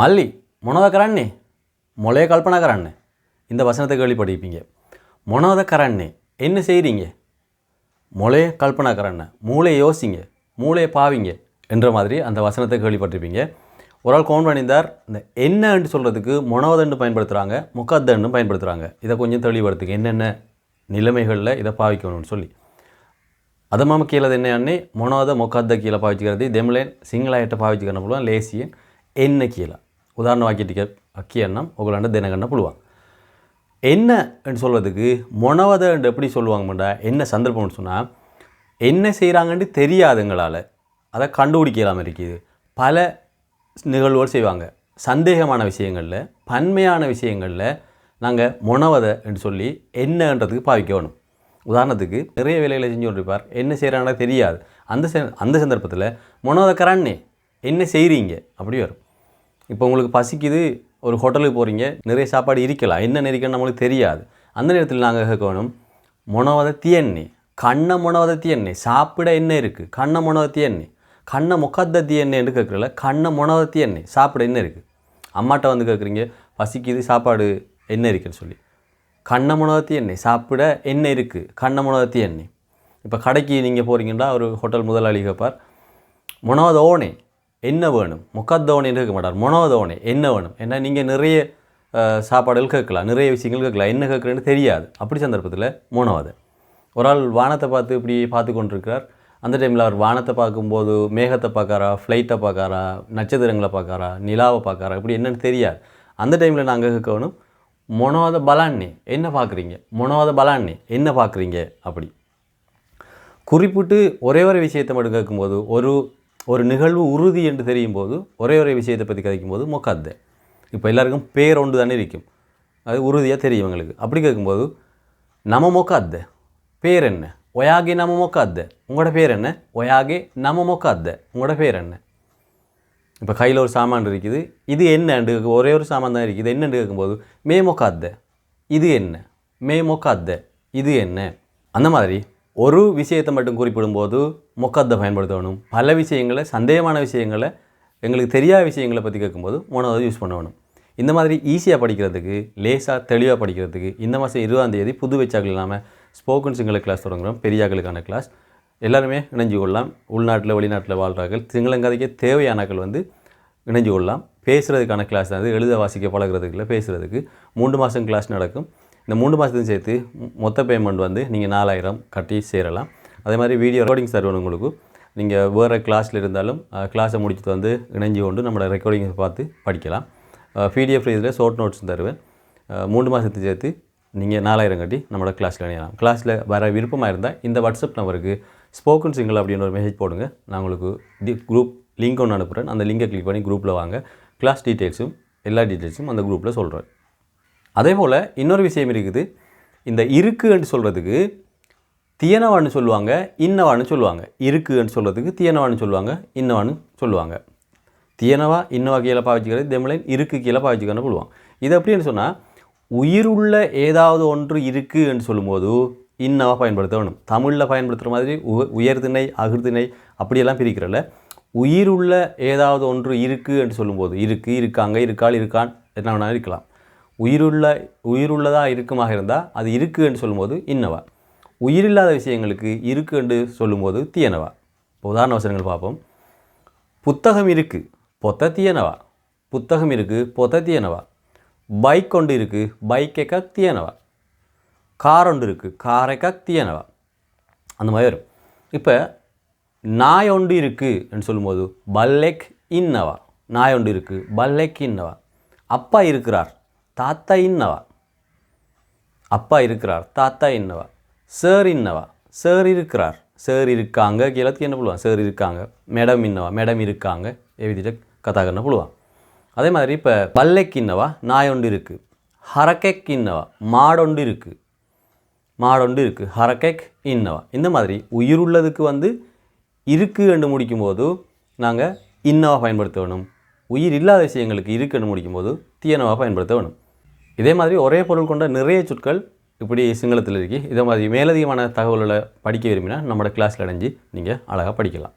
మళ్ళీ మొనదకరాన్ని மொழைய கல்பனா கரான்னு இந்த வசனத்தை கேள்விப்பட்டிருப்பீங்க மொனோதக்கரான்னு என்ன செய்கிறீங்க மொழைய கல்பனா கரான்னு மூளையை யோசிங்க மூளையை பாவிங்க என்ற மாதிரி அந்த வசனத்தை கேள்விப்பட்டிருப்பீங்க ஒரு ஆள் கவுண்ட் பண்ணியிருந்தார் இந்த என்னன்னு சொல்கிறதுக்கு மொனோதன்னு பயன்படுத்துகிறாங்க முக்கத்தன்னு பயன்படுத்துகிறாங்க இதை கொஞ்சம் தெளிவடுத்துக்கு என்னென்ன நிலைமைகளில் இதை பாவிக்கணும்னு சொல்லி. அதமாம கீழே என்னன்னு மொனோத முக்கத்த கீழே பாவிச்சுக்கிறது தெம்லேன் சிங்கள ஐட்ட பாவிச்சுக்கிறன போல லேசியன் என்ன கீழே. ಕೀಲ உதாரணமாக்கிட்டு அக்கி எண்ணம் உங்களாண்ட தினகண்ண புழுவாங்க. என்ன என்று சொல்கிறதுக்கு மொனவதை எப்படி சொல்லுவாங்கடா என்ன சந்தர்ப்பம்னு சொன்னால் என்ன செய்கிறாங்கன்னு தெரியாதுங்களால் அதை கண்டுபிடிக்கலாமல் இருக்குது. பல நிகழ்வுகள் செய்வாங்க. சந்தேகமான விஷயங்களில் பன்மையான விஷயங்களில் நாங்கள் மொனவதை என்று சொல்லி என்னன்றதுக்கு பாவிக்கணும் உதாரணத்துக்கு நிறைய வேலைகளை செஞ்சு கொண்டிருப்பார். என்ன செய்கிறாங்கன்னா தெரியாது. அந்த ச- அந்த சந்தர்ப்பத்தில் மொனவதை என்ன செய்கிறீங்க அப்படி வரும். இப்போ உங்களுக்கு பசிக்குது ஒரு ஹோட்டலுக்கு போகிறீங்க நிறைய சாப்பாடு இருக்கலாம். என்ன இருக்குன்னு நம்மளுக்கு தெரியாது. அந்த நேரத்தில் நாங்கள் கேட்கணும் மொனவத தியண்ணே கண்ணை மொனவதத்தி தியண்ணே சாப்பிட என்ன இருக்குது கண்ணை மொனவத தியண்ணே கண்ணை முகத்த தியண்ணேன்னு கேட்குறல கண்ணை மொனவத எண்ணெய் சாப்பிட என்ன இருக்குது அம்மாட்ட வந்து கேட்குறீங்க பசிக்குது சாப்பாடு என்ன இருக்குன்னு சொல்லி. கண்ணை முனவத்தி எண்ணெய் சாப்பிட என்ன இருக்குது கண்ணை முனவத்தி எண்ணெய் இப்போ கடைக்கு நீங்கள் போகிறீங்கன்னா ஒரு ஹோட்டல் முதலாளி கேட்பார் ஓனே என்ன வேணும்? முக்கத்தோனேன்னு கேட்க மாட்டார். முனவதோனே என்ன வேணும்? ஏன்னா நீங்கள் நிறைய சாப்பாடுகள் கேட்கலாம். நிறைய விஷயங்கள் கேட்கலாம். என்ன கேட்குறேன்னு தெரியாது. அப்படி சந்தர்ப்பத்தில் முனவதை ஒரு ஆள் வானத்தை பார்த்து இப்படி பார்த்து கொண்டிருக்கிறார். அந்த டைமில் அவர் வானத்தை பார்க்கும்போது மேகத்தை பார்க்காரா? ஃப்ளைட்டை பார்க்காரா? நட்சத்திரங்களை பார்க்காரா? நிலாவை பார்க்காரா? இப்படி என்னன்னு தெரியாது. அந்த டைமில் நாங்கள் கேட்கணும் மொனோத பலான்னி என்ன பார்க்குறீங்க? மொனோத பலான்னி என்ன பார்க்குறீங்க? அப்படி. குறிப்பிட்டு ஒரே ஒரு விஷயத்தை மட்டும் கேட்கும்போது ஒரு ஒரு நிகழ்வு உறுதி என்று தெரியும் போது ஒரே ஒரே விஷயத்தை பற்றி கதைக்கும்போது மொக்காத்தே. இப்போ எல்லாருக்கும் பேர் ஒன்று தானே இருக்கும். அது உறுதியாக தெரியும் எங்களுக்கு. அப்படி கேட்கும்போது நம்ம மொக்காத்த. பேர் என்ன? ஒயாகே நம்ம மொக்காத்த. உங்களோட பேர் என்ன? ஒயாகே நம்ம மொக்காத்த. உங்களோட பேர் என்ன? இப்போ கையில் ஒரு சாமான் இருக்குது. இது என்னண்டு ஒரே ஒரு சாமான் தான் இருக்குது. என்னன்னு கேட்கும்போது மே மொக்காத்த. இது என்ன? மே மொக்காத்த. இது என்ன? அந்த மாதிரி ஒரு விஷயத்தை மட்டும் குறிப்பிடும்போது முக்கத்தை பயன்படுத்தணும். பல விஷயங்களை சந்தேகமான விஷயங்களை எங்களுக்கு தெரியாத விஷயங்களை பற்றி கேட்கும்போது மூணாவது யூஸ் பண்ணணும். இந்த மாதிரி ஈஸியாக படிக்கிறதுக்கு லேசாக தெளிவாக படிக்கிறதுக்கு இந்த மாதம் இருபதாம் தேதி புது வச்சாக்கள் இல்லாமல் ஸ்போக்கன் சிங்கள கிளாஸ் தொடங்குறோம். பெரியாக்களுக்கான கிளாஸ் எல்லாருமே இணைஞ்சு கொள்ளலாம். உள்நாட்டில் வெளிநாட்டில் வாழ்கிறார்கள் சிங்களங்கதைக்கே தேவையானாக்கள் வந்து இணைஞ்சு கொள்ளலாம். பேசுகிறதுக்கான கிளாஸ் தான் அது எழுத வாசிக்க பழகிறதுக்குள்ள பேசுகிறதுக்கு மூன்று மாதம் கிளாஸ் நடக்கும். இந்த மூன்று மாதத்தையும் சேர்த்து மொத்த பேமெண்ட் வந்து நீங்கள் நாலாயிரம் கட்டி சேரலாம். அதே மாதிரி வீடியோ ரெக்கார்டிங் தருவேன் உங்களுக்கு. நீங்கள் வேறு கிளாஸில் இருந்தாலும் கிளாஸை முடிச்சுட்டு வந்து இணைஞ்சு கொண்டு நம்மளோட ரெக்கார்டிங்கை பார்த்து படிக்கலாம். பிடிஎஃப் இதில் ஷார்ட் நோட்ஸ் தருவேன். மூன்று மாதத்தை சேர்த்து நீங்கள் நாலாயிரம் கட்டி நம்மளோட கிளாஸில் இணையலாம். கிளாஸில் வர விருப்பமாக இருந்தால் இந்த வாட்ஸ்அப் நம்பருக்கு ஸ்போக்கன் சிங்கிள் அப்படின்னு ஒரு மெசேஜ் போடுங்க. நான் உங்களுக்கு டி குரூப் லிங்க் ஒன்று அனுப்புகிறேன் அந்த லிங்கை கிளிக் பண்ணி குரூப்பில் வாங்க. கிளாஸ் டீட்டெயில்ஸும் எல்லா டீட்டெயில்ஸும் அந்த குரூப்பில் சொல்கிறேன் அதே போல் இன்னொரு விஷயம் இருக்குது. இந்த இருக்குன்னு சொல்கிறதுக்கு தியனவான்னு சொல்லுவாங்க இன்னவான்னு சொல்லுவாங்க. இருக்குன்னு சொல்கிறதுக்கு தியனவான்னு சொல்லுவாங்க இன்னவான்னு சொல்லுவாங்க. தியனவா இன்னவா கீழே பாவிச்சுக்கிறது தமிழன் இருக்கு கீழே பாவிச்சுக்கன்னு சொல்லுவாங்க. இது அப்படின்னு சொன்னால் உயிருள்ள ஏதாவது ஒன்று இருக்குன்னு சொல்லும்போது இன்னவா பயன்படுத்த வேணும் தமிழில் பயன்படுத்துகிற மாதிரி உ உயர்திணை அகிர்திணை அப்படியெல்லாம் பிரிக்கிறல்ல. உயிருள்ள ஏதாவது ஒன்று இருக்குன்னு சொல்லும்போது இருக்குது இருக்காங்க இருக்கால் இருக்கான் என்ன வேணாலும் இருக்கலாம். உயிருள்ள உயிருள்ளதாக இருக்குமாக இருந்தால் அது இருக்குன்னு சொல்லும்போது இன்னவா. உயிரில்லாத விஷயங்களுக்கு இருக்குன்னு சொல்லும்போது தீயனவா. இப்போ உதாரண வசனங்கள் பார்ப்போம். புத்தகம் இருக்குது பொத்த தீயனவா. புத்தகம் இருக்குது பொத்த தீயனவா. பைக் ஒன்று இருக்குது பைக்கை தீயனவா. கார் ஒன்று இருக்குது காரைக்கா தீயனவா. அந்த மாதிரி வரும். இப்போ நாய் ஒன்று இருக்குன்னு சொல்லும்போது பல்லெக் இன்னவா. நாய் ஒன்று இருக்குது பல்லெக் இன்னவா. அப்பா இருக்கிறார். தாத்தா இன்னவா? அப்பா இருக்கிறார் தாத்தா இன்னவா? சார் இன்னவா? சார் இருக்கிறார். சார் இருக்காங்க கீழத்துக்கு என்ன பண்ணுவான் சார் இருக்காங்க. மேடம் இன்னவா? மேடம் இருக்காங்க எழுதிட்டு கதாகரனை புழுவான் அதே மாதிரி இப்போ பல்லைக்கு இன்னவா? நாய் ஒன்று இருக்குது ஹரக்கெக் இன்னவா? மாடொண்டு இருக்குது மாடொண்டு இருக்குது ஹரக்கெக் இன்னவா? இந்த மாதிரி உயிர் உள்ளதுக்கு வந்து இருக்கு என்று முடிக்கும்போது நாங்கள் இன்னவா பயன்படுத்த வேணும். உயிர் இல்லாத விஷயங்களுக்கு இருக்குன்னு முடிக்கும்போது தீயனவா பயன்படுத்த வேணும். இதே மாதிரி ஒரே பொருள் கொண்ட நிறைய சொற்கள் இப்படி சிங்களத்தில் இருக்குது இதே மாதிரி மேலதிகமான தகவல்களை படிக்க விரும்பினா நம்மளோட கிளாஸில் அடைஞ்சு நீங்கள் அழகாக படிக்கலாம்.